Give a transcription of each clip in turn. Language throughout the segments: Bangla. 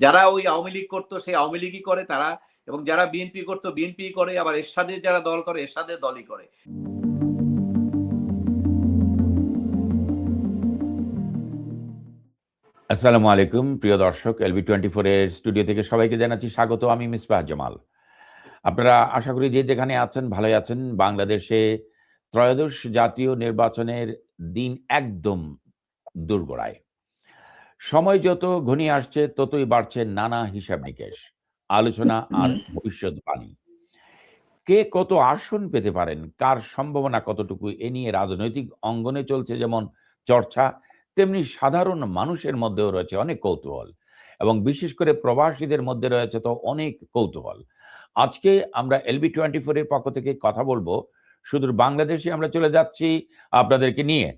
যারা ওই আওয়ামী লীগ করতো, সেই আওয়ামী লীগই করে তারা এবং যারা বিএনপি করতো বিএনপি করে, আবার এরশাদের যারা দল করে, এরশাদের দলই করে। আসসালামু আলাইকুম, প্রিয় দর্শক এলবি টোয়েন্টি ফোর এর স্টুডিও থেকে সবাইকে জানাচ্ছি স্বাগত, আমি মিসবাহ জামাল। আপনারা আশা করি যে যেখানে আছেন, ভালোই আছেন। বাংলাদেশে ত্রয়োদশ জাতীয় নির্বাচনের দিন একদম দুর্গড়ায়। সময় যত ঘনিয়ে আসছে ততই বাড়ছে নানা হিসাব নিকেশ আলোচনা আর ভবিষ্যৎবাণী। কে কত আসন পেতে পারেন কার সম্ভাবনা কতটুকু এ নিয়ে রাজনৈতিক অঙ্গনে চলছে যেমন চর্চা তেমনি সাধারণ মানুষের মধ্যেও রয়েছে অনেক কৌতূহল এবং বিশেষ করে প্রবাসীদের মধ্যে রয়েছে তো অনেক কৌতূহল। আজকে আমরা এলবি টোয়েন্টি ফোরের পক্ষ থেকে কথা বলব। শুধু বাংলাদেশে আমরা চলে যাচ্ছি আপনাদেরকে নিয়ে।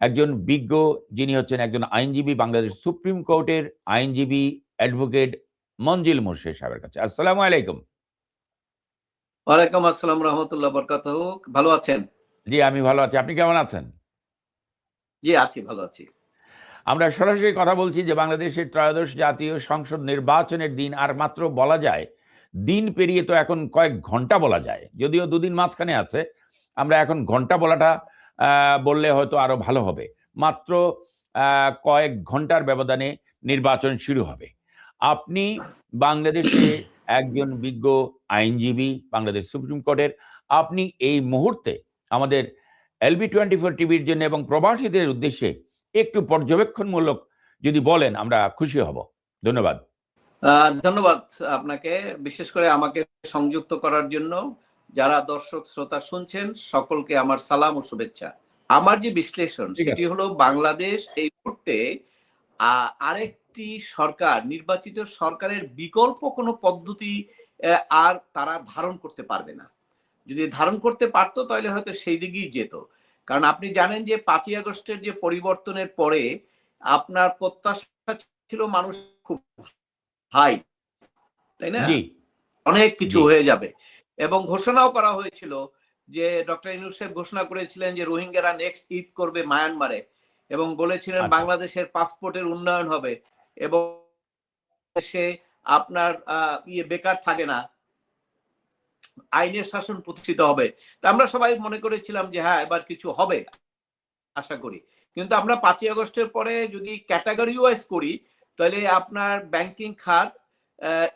একজন বিজ্ঞ যিনি হচ্ছেন একজন আইনজীবী বাংলাদেশ সুপ্রিম কোর্টের আইনজীবী অ্যাডভোকেট মঞ্জিল মুর্শিদ সাহেবের কাছে। আসসালামু আলাইকুম। ওয়ালাইকুম আসসালাম রহমতুল্লাহ বরকাত ভালো আছেন? জি আমি ভালো আছি। আপনি কেমন আছেন? জি আছি ভালো আছি। আমরা সরাসরি কথা বলছি যে বাংলাদেশের ত্রয়োদশ জাতীয় সংসদ নির্বাচনের দিন আর মাত্র বলা যায় দিন পেরিয়ে তো এখন কয়েক ঘণ্টা বলা যায়। যদিও দুদিন মাঝখানে আছে। আমরা এখন ঘণ্টা বলাটা বললে হয়তো আরও ভালো হবে। মাত্র কয়েক ঘণ্টার ব্যবধানে নির্বাচন শুরু হবে। আপনি বাংলাদেশে একজন বিজ্ঞ আইনজীবী, বাংলাদেশ সুপ্রিম কোর্টের, আপনি এই মুহূর্তে আমাদের এলবি টোয়েন্টি ফোর টিভির জন্য এবং প্রবাসীদের উদ্দেশ্যে একটু পর্যবেক্ষণমূলক যদি বলেন, আমরা খুশি হব। ধন্যবাদ। ধন্যবাদ আপনাকে। বিশেষ করে আমাকে সংযুক্ত করার জন্য যারা দর্শক শ্রোতা শুনছেন সকলকে আমার সালাম ও শুভেচ্ছা। আমার যে বিশ্লেষণ সেটি হলো বাংলাদেশ এই মুহূর্তে আরেকটি সরকার নির্বাচিত সরকারের বিকল্প কোনো পদ্ধতি আর তারা ধারণ করতে পারবে না। যদি ধারণ করতে পারতো তাহলে হয়তো সেই দিকেই যেত। কারণ আপনি জানেন যে পাঁচই আগস্টের যে পরিবর্তনের পরে আপনার প্রত্যাশা ছিল মানুষ খুব হাই তাই না? অনেক কিছু হয়ে যাবে। এবং ঘোষণাও করা হয়েছিল যে ডক্টর ইনুস সাহেব ঘোষণা করেছিলেন যে রোহিঙ্গারা নেক্সট ঈদ করবে মায়ানমারে এবং বলেছিলেন আচ্ছা। বাংলাদেশের পাসপোর্টের উন্নয়ন হবে এবং সে আপনার ইয়ে বেকার থাকে না। আইনের শাসন প্রতিষ্ঠিত হবে। তা আমরা সবাই মনে করেছিলাম যে হ্যাঁ এবার কিছু হবে আশা করি। কিন্তু আমরা পাঁচই আগস্টের পরে যদি ক্যাটাগরি ওয়াইজ করি তাহলে আপনার ব্যাংকিং খাত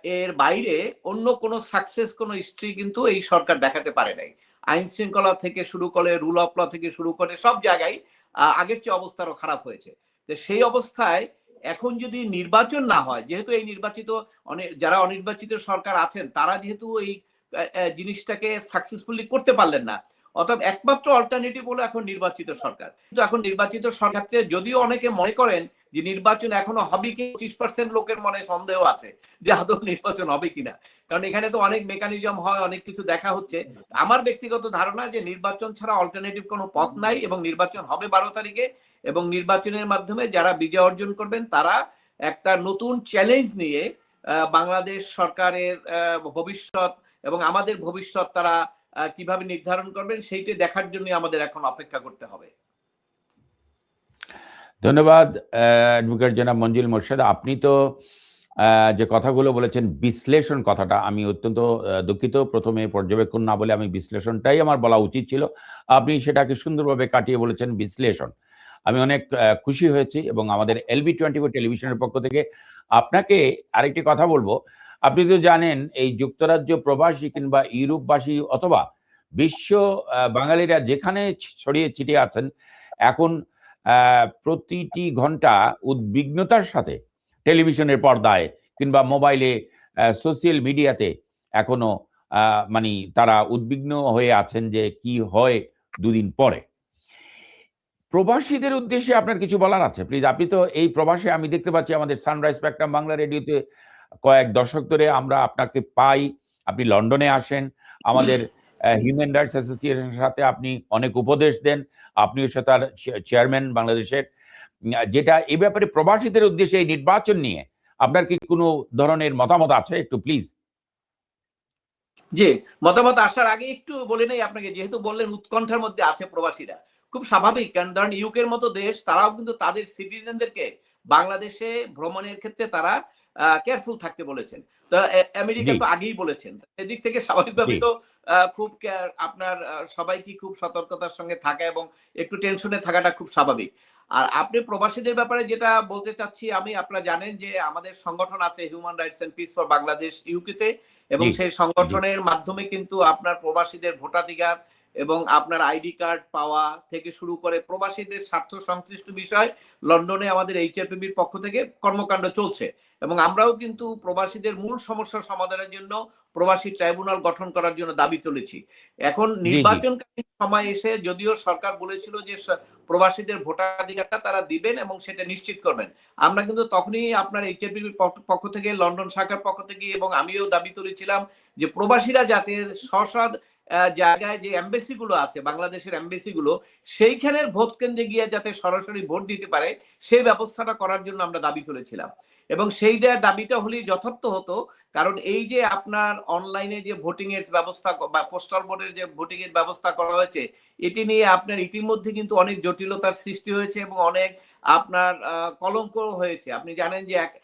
এর বাইরে অন্য কোনো সাকসেস কোনো হিস্ট্রি কিন্তু এই সরকার দেখাতে পারে নাই। আইন শৃঙ্খলা থেকে শুরু করে রুল অফ ল থেকে শুরু করে সব জায়গায় আগের চেয়ে অবস্থারও খারাপ হয়েছে। তো সেই অবস্থায় এখন যদি নির্বাচন না হয়, যেহেতু এই নির্বাচিত অনে- যারা অনির্বাচিত সরকার আছেন, তারা যেহেতু এই জিনিসটাকে সাকসেসফুলি করতে পারলেন না, অর্থাৎ একমাত্র অল্টারনেটিভ হলো এখন নির্বাচিত সরকার। কিন্তু এখন নির্বাচিত সরকার যদিও অনেকে মনে করেন যে নির্বাচন এখনও হবে কি? পঁচিশ পার্সেন্ট লোকের মনে সন্দেহ আছে যে আদৌ নির্বাচন হবে কিনা। কারণ এখানে তো অনেক মেকানিজম হয়, অনেক কিছু দেখা হচ্ছে। আমার ব্যক্তিগত ধারণা যে নির্বাচন ছাড়া অল্টারনেটিভ কোনো পথ নাই এবং নির্বাচন হবে বারো তারিখে এবং নির্বাচনের মাধ্যমে যারা বিজয় অর্জন করবেন, তারা একটা নতুন চ্যালেঞ্জ নিয়ে বাংলাদেশ সরকারের ভবিষ্যৎ এবং আমাদের ভবিষ্যৎ তারা কীভাবে নির্ধারণ করবেন, সেইটা দেখার জন্য আমাদের এখন অপেক্ষা করতে হবে। ধন্যবাদ অ্যাডভোকেট জনাব মঞ্জুল মোর্শেদ। আপনি তো যে কথাগুলো বলেছেন, বিশ্লেষণ কথাটা, আমি অত্যন্ত দুঃখিত। প্রথমে পর্যবেক্ষণ না বলে আমি বিশ্লেষণটাই আমার বলা উচিত ছিল। আপনি সেটাকে সুন্দরভাবে কাটিয়ে বলেছেন বিশ্লেষণ। আমি অনেক খুশি হয়েছি এবং আমাদের এলবি টোয়েন্টি ফোর টেলিভিশনের পক্ষ থেকে আপনাকে আরেকটি কথা বলব। আপনি তো জানেন, এই যুক্তরাজ্য প্রবাসী কিংবা ইউরোপবাসী অথবা বিশ্ব বাঙালিরা যেখানে ছড়িয়ে ছিটিয়ে আছেন, এখন প্রতিটি ঘণ্টা উদ্বিগ্নতার সাথে টেলিভিশনের পর্দায় কিংবা মোবাইলে সোশ্যাল মিডিয়াতে এখনও মানে তারা উদ্বিগ্ন হয়ে আছেন যে কি হয় দুদিন পরে। প্রবাসীদের উদ্দেশ্যে আপনার কিছু বলার আছে? প্লিজ আপনি তো এই প্রবাসে আমি দেখতে পাচ্ছি আমাদের সানরাইজ স্পেকট্রাম বাংলা রেডিওতে কয়েক দশক ধরে আমরা আপনাকে পাই। আপনি লন্ডনে আসেন, আমাদের হিউম্যান রাইটস অ্যাসোসিয়েশনের সাথে আপনি অনেক উপদেশ দেন। আপনি হচ্ছে তার চেয়ারম্যান বাংলাদেশের। যেটা এই ব্যাপারে প্রবাসীদের উদ্দেশ্যে এই নির্বাচন নিয়ে আপনার কি কোনো ধরনের মতামত আছে একটু প্লিজ জি, মতামত আসার আগে একটু বলে নেই আপনাকে। যেহেতু বললেন উৎকণ্ঠার মধ্যে আছে প্রবাসীরা। খুব স্বাভাবিক, কারণ ধরেন ইউকের মতো দেশ, তারাও কিন্তু তাদের সিটিজেনদেরকে বাংলাদেশে ভ্রমণের ক্ষেত্রে তারা কেয়ারফুল থাকতে বলেছেন। তো আমেরিকা তো আগেই বলেছেন। এদিক থেকে স্বাভাবিকভাবে তো খুব আপনার সবাইকে খুব সতর্কতার সঙ্গে থাকা এবং একটু টেনশনে থাকাটা খুব স্বাভাবিক। আর আপনি প্রবাসীদের ব্যাপারে যেটা বলতে চাচ্ছি আমি আপনারা জানেন যে আমাদের সংগঠন আছে human rights and peace for Bangladesh ইউকেতে এবং সেই সংগঠনের মাধ্যমে কিন্তু আপনার প্রবাসীদের ভোটাধিকার এবং আপনার আইডি কার্ড পাওয়া থেকে শুরু করে প্রবাসীদের স্বার্থ সংশ্লিষ্ট বিষয় লন্ডনে আমাদের এইচআরপিবির পক্ষ থেকে কর্মকাণ্ড চলছে। এবং আমরাও কিন্তু প্রবাসীদের মূল সমস্যা সমাধানের জন্য প্রবাসী ট্রাইব্যুনাল গঠন করার জন্য দাবি তুলেছি। এখন। নির্বাচনকালীন সময় এসে যদিও সরকার বলেছিল যে প্রবাসীদের ভোটাধিকারটা তারা দিবেন এবং সেটা নিশ্চিত করবেন। আমরা কিন্তু তখনই আপনার এইচএপির পক্ষ থেকে লন্ডন শাখার পক্ষ থেকে এবং আমিও দাবি তুলেছিলাম যে প্রবাসীরা যাতে স্বসাদ আহ, জায়গায় যে এমবেসি গুলো আছে, বাংলাদেশের এমবেসি গুলো, সেইখানের ভোট কেন্দ্রে গিয়ে যাতে সরাসরি ভোট দিতে পারে, সেই ব্যবস্থাটা করার জন্য আমরা দাবি তুলেছিলাম এবং সেই দাবিটা হলেই যথার্থ হতো, কারণ এই যে আপনার অনলাইনে যে ভোটিং এর ব্যবস্থা বা পোস্টাল ভোটের যে ভোটিং এর ব্যবস্থা করা হয়েছে, এটি নিয়ে আপনার ইতিমধ্যে কিন্তু অনেক জটিলতার সৃষ্টি হয়েছে এবং অনেক আপনার কলঙ্ক হয়েছে। আপনি জানেন যে এক-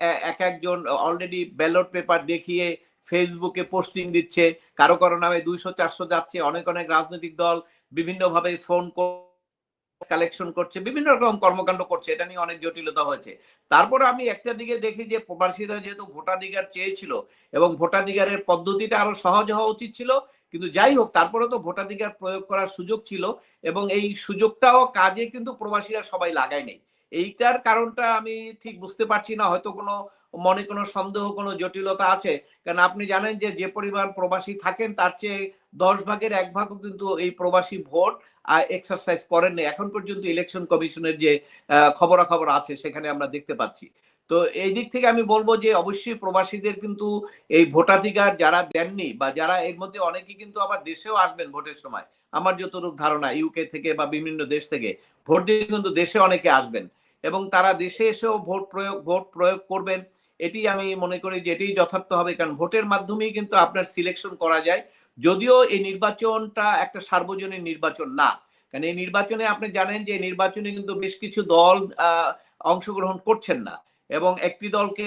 এক একজন অলরেডি ব্যালট পেপার দেখিয়ে ফেসবুকে পোস্টিং দিচ্ছে, কারও কারও নামে দুইশো, চারশো যাচ্ছে, অনেক অনেক রাজনৈতিক দল বিভিন্নভাবে ফোন কালেকশন করছে, বিভিন্ন রকম কর্মকাণ্ড করছে, এটা নিয়ে অনেক জটিলতা হয়েছে। তারপর আমি একটা দিকে দেখি যে প্রবাসীরা যেহেতু ভোটাধিকার চেয়েছিল এবং ভোটাধিকারের পদ্ধতিটা আরও সহজ হওয়া উচিত ছিল, কিন্তু যাই হোক, তারপরে তো ভোটাধিকার প্রয়োগ করার সুযোগ ছিল এবং এই সুযোগটাও কাজে কিন্তু প্রবাসীরা সবাই লাগায় নেই এইটার কারণটা আমি ঠিক বুঝতে পারছি না, হয়তো কোনো মনে কোনো সন্দেহ, কোনো জটিলতা আছে? কারণ আপনি জানেন যে যে পরিমাণ প্রবাসী থাকেন, তার চেয়ে দশ ভাগের এক ভাগও কিন্তু এই প্রবাসী ভোট এক্সারসাইজ করেন না এখন পর্যন্ত ইলেকশন কমিশনের যে খবরাখবর আছে, সেখানে আমরা দেখতে পাচ্ছি। তো এই দিক থেকে আমি বলব যে, অবশ্যই প্রবাসীদের কিন্তু এই ভোটাধিকার যারা দেননি বা যারা এর মধ্যে অনেকে কিন্তু আবার দেশেও আসবেন ভোটের সময়, আমার যতটুকু ধারণা ইউকে থেকে বা বিভিন্ন দেশ থেকে, ভোট দিয়ে কিন্তু দেশে অনেকে আসবেন। এবং তারা দেশে এসেও ভোট প্রয়োগ ভোট প্রয়োগ করবেন। এটি আমি মনে করি যে এটি যথার্থ হবে, কারণ ভোটের মাধ্যমেই কিন্তু আপনার সিলেকশন করা যায়। যদিও এই নির্বাচনটা একটা সার্বজনীন নির্বাচন না, কারণ এই নির্বাচনে আপনি জানেন যে নির্বাচনে কিন্তু বেশ কিছু দল অংশগ্রহণ করছেন না। এবং একটি দলকে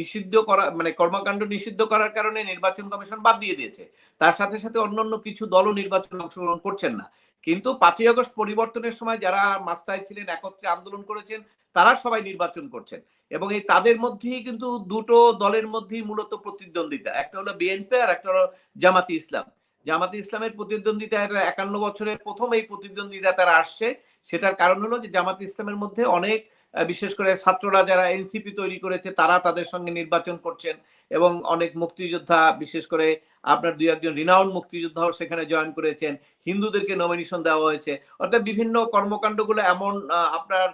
নিষিদ্ধ করা মানে কর্মকাণ্ড নিষিদ্ধ করার কারণে নির্বাচন কমিশন বাদ দিয়ে দিয়েছে। তার সাথে সাথে অন্যান্য কিছু দলও নির্বাচনে অংশগ্রহণ করছেন না। কিন্তু পাঁচই আগস্ট পরিবর্তনের সময় যারা মাস্তায় ছিলেন, একত্রে আন্দোলন করেছেন, তারা সবাই নির্বাচন করছেন। এবং এই তাদের মধ্যেই কিন্তু দুটো দলের মধ্যেই মূলত প্রতিদ্বন্দ্বিতা। একটা হলো বিএনপি আর একটা হলো জামাতি ইসলাম। জামাতি ইসলামের প্রতিদ্বন্দ্বিতা একান্ন বছরের প্রথম এই প্রতিদ্বন্দ্বিতা তারা আসছে। সেটার কারণ হলো যে জামাতি ইসলামের মধ্যে অনেক বিশেষ করে ছাত্ররা যারা এনসিপি তৈরি করেছে, তারা তাদের সঙ্গে নির্বাচন করছেন এবং অনেক মুক্তিযোদ্ধা, বিশেষ করে আপনার দুই একজন রিনাউন্ড মুক্তিযোদ্ধাও সেখানে জয়েন করেছেন। হিন্দুদেরকে নমিনেশন দেওয়া হয়েছে। অর্থাৎ বিভিন্ন কর্মকাণ্ডগুলো এমন আপনার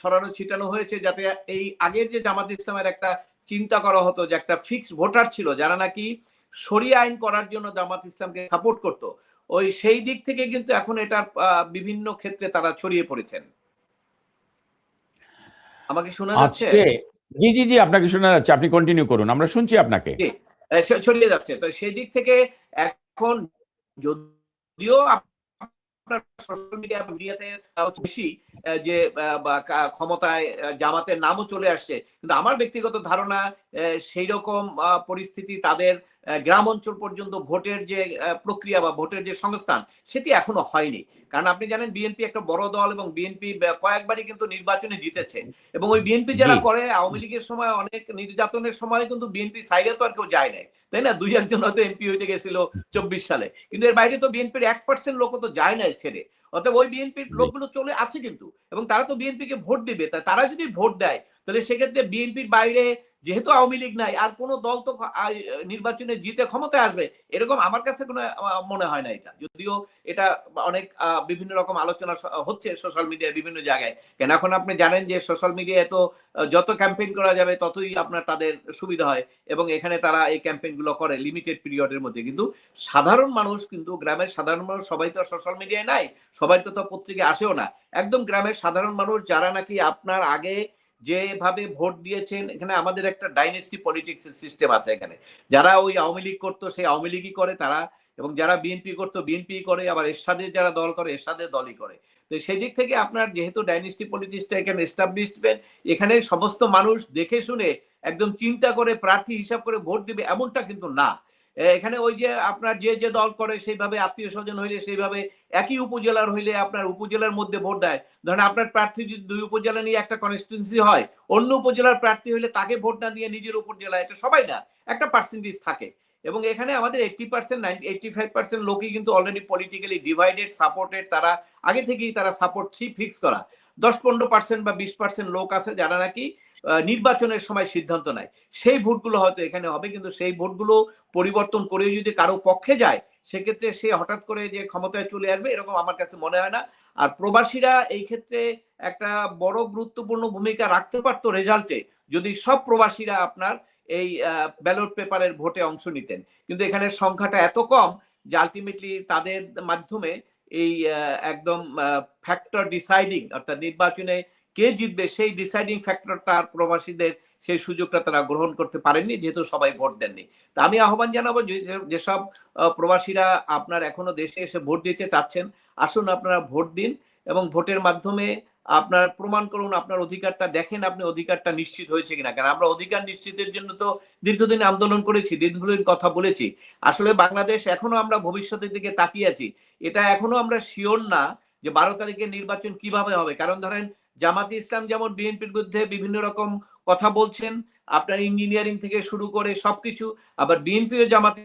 ছড়ানো ছিটানো হয়েছে যাতে এই আগের যে জামাত ইসলামের একটা চিন্তা করা হতো যে একটা ফিক্সড ভোটার ছিল, যারা নাকি সরিয়ে আইন করার জন্য জামাত ইসলামকে সাপোর্ট করত। ওই সেই দিক থেকে কিন্তু এখন এটার বিভিন্ন ক্ষেত্রে তারা ছড়িয়ে পড়েছেন। আমাকে শোনা যাচ্ছে? জি জি জি আপনাকে শোনা যাচ্ছে। আপনি কন্টিনিউ করুন আমরা শুনছি আপনাকে। ছড়িয়ে যাচ্ছে। তো সেই দিক থেকে এখন যদিও আপনার সোশ্যাল মিডিয়া মিডিয়াতে বেশি যে ক্ষমতায় জামাতের নামও চলে আসছে। কিন্তু আমার ব্যক্তিগত ধারণা সেই রকম পরিস্থিতি তাদের গ্রাম অঞ্চল পর্যন্ত ভোটের যে প্রক্রিয়া বা ভোটের যে সংস্থান সেটি এখনও হয়নি। কারণ আপনি জানেন বিএনপি একটা বড় দল এবং বিএনপি কয়েকবারই কিন্তু নির্বাচনে জিতেছে। এবং ওই বিএনপি যারা করে আওয়ামী লীগের সময় অনেক নির্যাতনের সময় কিন্তু বিএনপি সাইডে তো আর কেউ যায় নাই। তাই না? দুই একজন হয়তো এমপি হইতে গেছিল চব্বিশ সালে। কিন্তু এর বাইরে তো বিএনপির এক পার্সেন্ট লোক তো যায় না ছেড়ে। অর্থাৎ ওই বিএনপির। লোকগুলো চলে আছে কিন্তু। এবং তারা তো বিএনপিকে ভোট দিবে। তারা যদি ভোট দেয় তাহলে সেক্ষেত্রে বিএনপির বাইরে যেহেতু আওয়ামী লীগ নাই, আর কোনো দল তো নির্বাচনে জিতে ক্ষমতায় আসবে, এরকম আমার কাছে কোনো মনে হয় না এটা। যদিও এটা অনেক বিভিন্ন রকম আলোচনা হচ্ছে সোশ্যাল মিডিয়ায় বিভিন্ন জায়গায়। কেন এখন আপনি জানেন যে সোশ্যাল মিডিয়ায় তো যত ক্যাম্পেইন করা যাবে, ততই আপনার তাদের সুবিধা হয়, এবং এখানে তারা এই ক্যাম্পেইনগুলো করে লিমিটেড পিরিয়ডের মধ্যে। কিন্তু সাধারণ মানুষ, কিন্তু গ্রামের সাধারণ মানুষ, সবাই তো সোশ্যাল মিডিয়ায় নাই, সবাই তো পত্রিকায় আসেও না। একদম গ্রামের সাধারণ মানুষ, যারা নাকি আপনার আগে যেভাবে ভোট দিয়েছেন, এখানে আমাদের একটা ডাইনেস্টি পলিটিক্স সিস্টেম আছে এখানে। যারা ওই আওয়ামী লীগ করতো, সেই আওয়ামী লীগই করে তারা, এবং যারা বিএনপি করতো বিএনপি করে, আবার এরশাদের যারা দল করে, এরশাদের দলই করে। তো সেই দিক থেকে আপনার যেহেতু ডাইনেস্টি পলিটিক্সটা এখানে এস্টাবলিশমেন্ট এখানে সমস্ত মানুষ দেখে শুনে একদম চিন্তা করে প্রার্থী হিসাব করে ভোট দিবে, এমনটা কিন্তু না। এখানে ওই যে আপনার যে যে দল করে সেইভাবে আত্মীয় স্বজন হইলে সেইভাবে একই উপজেলার হইলে আপনার উপজেলার মধ্যে ভোট দেয়। ধরেন আপনার প্রার্থী যদি দুই উপজেলা নিয়ে একটা কনস্টিটুয়েন্সি হয়, অন্য উপজেলার প্রার্থী হইলে তাকে ভোট না দিয়ে নিজের উপজেলা এটা সবাই না, একটা পার্সেন্টেজ থাকে। এবং এখানে আমাদের eighty percent nine eighty five percent লোকই কিন্তু অলরেডি পলিটিক্যালি ডিভাইডেড সাপোর্টেড তারা আগে থেকেই তারা সাপোর্ট ফিক্স করা। দশ পনেরো পার্সেন্ট বা বিশ পার্সেন্ট লোক আছে যারা নাকি নির্বাচনের সময় সিদ্ধান্ত নেয়। সেই ভোটগুলো হয়তো এখানে হবে, কিন্তু সেই ভোটগুলো পরিবর্তন করে যদি কারও পক্ষে যায়, সেক্ষেত্রে সে হঠাৎ করে যে ক্ষমতায় চলে আসবে, এরকম আমার কাছে মনে হয় না। আর প্রবাসীরা এই ক্ষেত্রে একটা বড় গুরুত্বপূর্ণ ভূমিকা রাখতে পারতো রেজাল্টে, যদি সব প্রবাসীরা আপনার এই ব্যালট পেপারের ভোটে অংশ নিতেন। কিন্তু এখানে সংখ্যাটা এত কম যে আলটিমেটলি তাদের মাধ্যমে এই একদম ফ্যাক্টর ডিসাইডিং অর্থাৎ নির্বাচনে কে জিতবে, সেই ডিসাইডিং ফ্যাক্টরটা প্রবাসীদের সেই সুযোগটা তারা গ্রহণ করতে পারেননি, যেহেতু সবাই ভোট দেননি। তা আমি আহ্বান জানাব যেসব প্রবাসীরা আপনার এখনও দেশে এসে ভোট দিতে চাচ্ছেন, আসুন আপনারা ভোট দিন এবং ভোটের মাধ্যমে আপনার প্রমাণ করুন, আপনার অধিকারটা দেখেন আপনি অধিকারটা নিশ্চিত হয়েছে কিনা। কারণ আমরা অধিকার নিশ্চিতের জন্য তো দীর্ঘদিন আন্দোলন করেছি, দীর্ঘদিন কথা বলেছি। আসলে বাংলাদেশ এখনও আমরা ভবিষ্যতের দিকে তাকিয়ে আছি। এটা এখনও আমরা শিওর না যে বারো তারিখের নির্বাচন কীভাবে হবে। কারণ ধরেন, জামাতি ইসলাম যেমন বিএনপির বিরুদ্ধে বিভিন্ন রকম কথা বলছেন, আপনার ইঞ্জিনিয়ারিং থেকে শুরু করে সবকিছু, আবার বিএনপিও জামাতে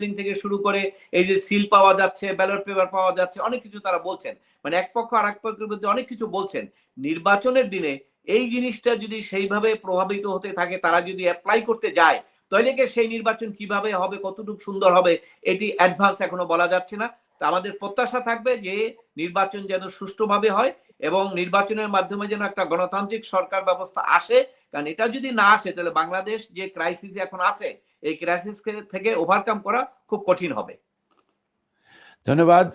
থেকে শুরু করে এই যে সিল পাওয়া যাচ্ছে ব্যালট পেপার পাওয়া যাচ্ছে, অনেক কিছু তারা বলছেন। মানে এক পক্ষ আর এক পক্ষের বিরুদ্ধে অনেক কিছু বলছেন। নির্বাচনের দিনে এই জিনিসটা যদি সেইভাবে প্রভাবিত হতে থাকে, তারা যদি অ্যাপ্লাই করতে যায়, তাহলে সেই নির্বাচন কীভাবে হবে, কতটুকু সুন্দর হবে, এটি অ্যাডভান্স এখনও বলা যাচ্ছে না। তো আমাদের প্রত্যাশা থাকবে যে নির্বাচন যেন সুষ্ঠুভাবে হয় এবং নির্বাচনের মাধ্যমে যেন একটা গণতান্ত্রিক সরকার ব্যবস্থা আসে, কারণ এটা যদি না আসে, তাহলে বাংলাদেশ যে ক্রাইসিস এখন আছে, এই ক্রাইসিস থেকে ওভারকাম করা খুব কঠিন হবে। ধন্যবাদ।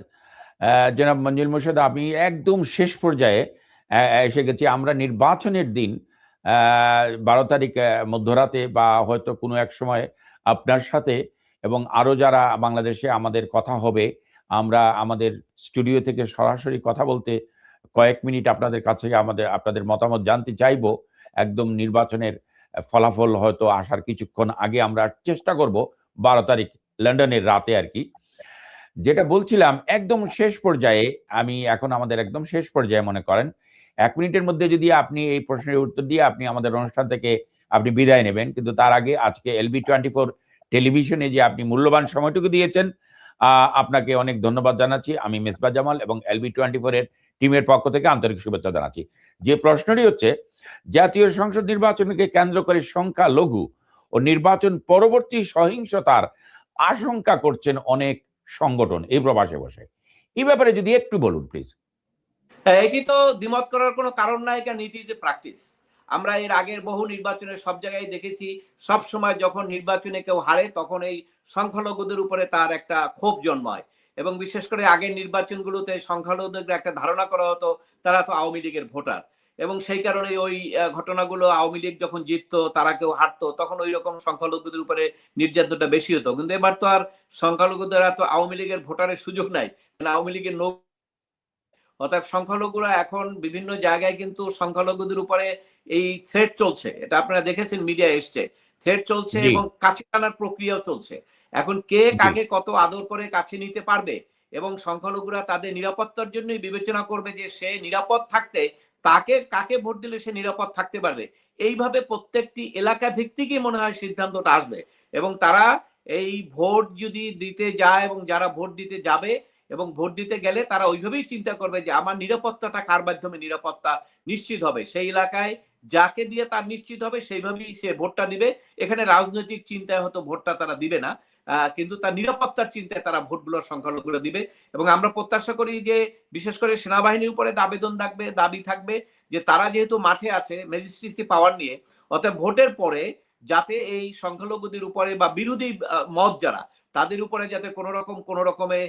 জনাব মঞ্জুল মোর্শেদ, আমি একদম শেষ পর্যায়ে এসে গেছি। আমরা নির্বাচনের দিন বারো তারিখ মধ্যরাতে বা হয়তো কোনো এক সময় আপনার সাথে এবং আরও যারা বাংলাদেশে আমাদের কথা হবে, আমরা আমাদের স্টুডিও থেকে সরাসরি কথা বলতে কয়েক মিনিট আপনাদের কাছে আমাদের, আপনাদের মতামত জানতে চাইব। একদম নির্বাচনের ফলাফল হয়তো আসার কিছুক্ষণ আগে আমরা চেষ্টা করব বারো তারিখ লন্ডনের রাতে আর কি। যেটা বলছিলাম, একদম শেষ পর্যায়ে, আমি এখন আমাদের একদম শেষ পর্যায়ে মনে করেন, এক মিনিটের মধ্যে যদি আপনি এই প্রশ্নের উত্তর দিয়ে আপনি আমাদের অনুষ্ঠান থেকে আপনি বিদায় নেবেন, কিন্তু তার আগে আজকে এলবি টোয়েন্টি ফোর টেলিভিশনে যে আপনি মূল্যবান সময়টুকু দিয়েছেন আপনাকে অনেক ধন্যবাদ জানাচ্ছি। আমি মেসবা জামাল এবং এলবি টোয়েন্টি ফোর এর টিমের পক্ষ থেকে আন্তরিক শুভেচ্ছা জানাচ্ছি। যে প্রশ্নটি হচ্ছে জাতীয় সংসদ নির্বাচনকে কেন্দ্র করে সংখ্যা লঘু ও নির্বাচন পরবর্তী সহিংসতার আশঙ্কা করছেন অনেক সংগঠন এই প্রবাসে বসে। এই ব্যাপারে যদি একটু বলুন প্লিজ হ্যাঁ, এটি তো দ্বিমত করার কোনো কারণ নাই কারণ ইট ইজ এ প্র্যাকটিস আমরা এর আগের বহু নির্বাচনে সব জায়গায় দেখেছি সব সময় যখন নির্বাচনে কেউ হারে তখন এই সংখ্যালঘুদের উপরে তার একটা ক্ষোভ জন্মায়। এবং বিশেষ করে আগের নির্বাচনগুলোতে সংখ্যালঘুদের একটা ধারণা করা হতো, তারা তো আওয়ামী লীগের ভোটার। এবং সেই কারণে ওই ঘটনাগুলো আওয়ামী লীগ যখন জিততো, তারা কেউ হারতো, তখন ওই রকম সংখ্যালঘুদের উপরে নির্যাতনটা বেশি হতো। কিন্তু এবার তো আর সংখ্যালঘুদের তো আওয়ামী লীগের ভোটারের সুযোগ নাই। আওয়ামী লীগের নৌ অর্থাৎ সংখ্যালঘুরা এখন বিভিন্ন জায়গায় কিন্তু সংখ্যালঘুদের উপরে এই থ্রেট চলছে। এটা আপনারা দেখেছেন মিডিয়া এসছে। থ্রেট চলছে এবং কাছে টানার প্রক্রিয়াও চলছে। এখন কে কাকে কত আদর করে কাছে নিতে পারবে এবং সংখ্যালঘুরা তাদের নিরাপত্তার জন্যই বিবেচনা করবে যে সে নিরাপদ থাকতে তাকে কাকে ভোট দিলে সে নিরাপদ থাকতে পারবে। এইভাবে প্রত্যেকটি এলাকা ভিত্তিকই মনে হয় সিদ্ধান্তটা আসবে এবং তারা এই ভোট যদি দিতে যায় এবং যারা ভোট দিতে যাবে এবং ভোট দিতে গেলে তারা ওইভাবেই চিন্তা করবে যে আমার নিরাপত্তাটা কার মাধ্যমে নিরাপত্তা নিশ্চিত হবে? সেই এলাকায় যাকে দিয়ে তার নিশ্চিত হবে, সেইভাবেই সে ভোটটা দিবে। এখানে রাজনৈতিক চিন্তায় হয়তো ভোটটা তারা দিবে না কিন্তু তার নিরাপত্তার চিন্তায় তারা ভোটগুলোর সংখ্যালঘুগুলো দিবে। এবং আমরা প্রত্যাশা করি যে বিশেষ করে সেনাবাহিনীর উপরে আবেদন থাকবে, দাবি থাকবে যে তারা যেহেতু মাঠে আছে ম্যাজিস্ট্রেসি পাওয়ার নিয়ে অর্থাৎ ভোটের পরে যাতে এই সংখ্যালঘুদের উপরে বা বিরোধী মত যারা তাদের উপরে যাতে কোনো রকম কোনো রকমে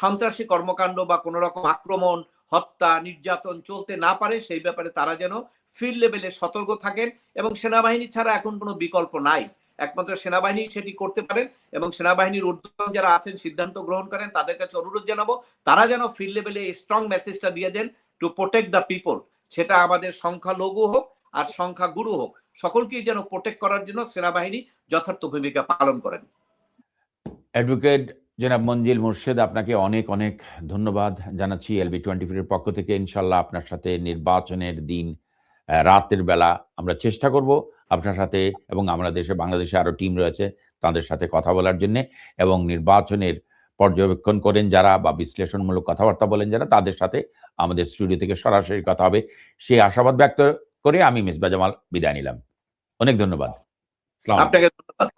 সন্ত্রাসী কর্মকাণ্ড বা কোনো রকম আক্রমণ, হত্যা, নির্যাতন চলতে না পারে, সেই ব্যাপারে তারা যেন ফিল্ড লেভেলে সতর্ক থাকেন এবং সেনাবাহিনী ছাড়া এখন কোনো বিকল্প নাই। একমাত্র সেনাবাহিনী সেটি করতে পারেন এবং সেনাবাহিনীর ঊর্ধ্বতন যারা আছেন, সিদ্ধান্ত গ্রহণ করেন, তাদের কাছে অনুরোধ জানাব, তারা যেন ফিল্ড লেভেলে স্ট্রং মেসেজটা দিয়ে then to protect the people সেটা আমাদের সংখ্যালঘু হোক আর সংখ্যা গুরু হোক। সকলকেই যেন প্রোটেক্ট করার জন্য সেনাবাহিনী যথার্থ ভূমিকা পালন করেন। অ্যাডভোকেট জনাব মঞ্জিল মুর্শেদ, আপনাকে অনেক অনেক ধন্যবাদ জানাচ্ছি এলবি টোয়েন্টি ফোরের পক্ষ থেকে। ইনশাল্লাহ আপনার সাথে নির্বাচনের দিন রাতের বেলা আমরা চেষ্টা করব আপনার সাথে এবং আমরা দেশে, বাংলাদেশে আরও টিম রয়েছে তাদের সাথে কথা বলার জন্যে এবং নির্বাচনের পর্যবেক্ষণ করেন যারা বা বিশ্লেষণমূলক কথাবার্তা বলেন যারা, তাদের সাথে আমাদের স্টুডিও থেকে সরাসরি কথা হবে। সেই আশাবাদ ব্যক্ত করে আমি মিসবা জামাল বিদায় নিলাম। অনেক ধন্যবাদ। আপনাকে ধন্যবাদ।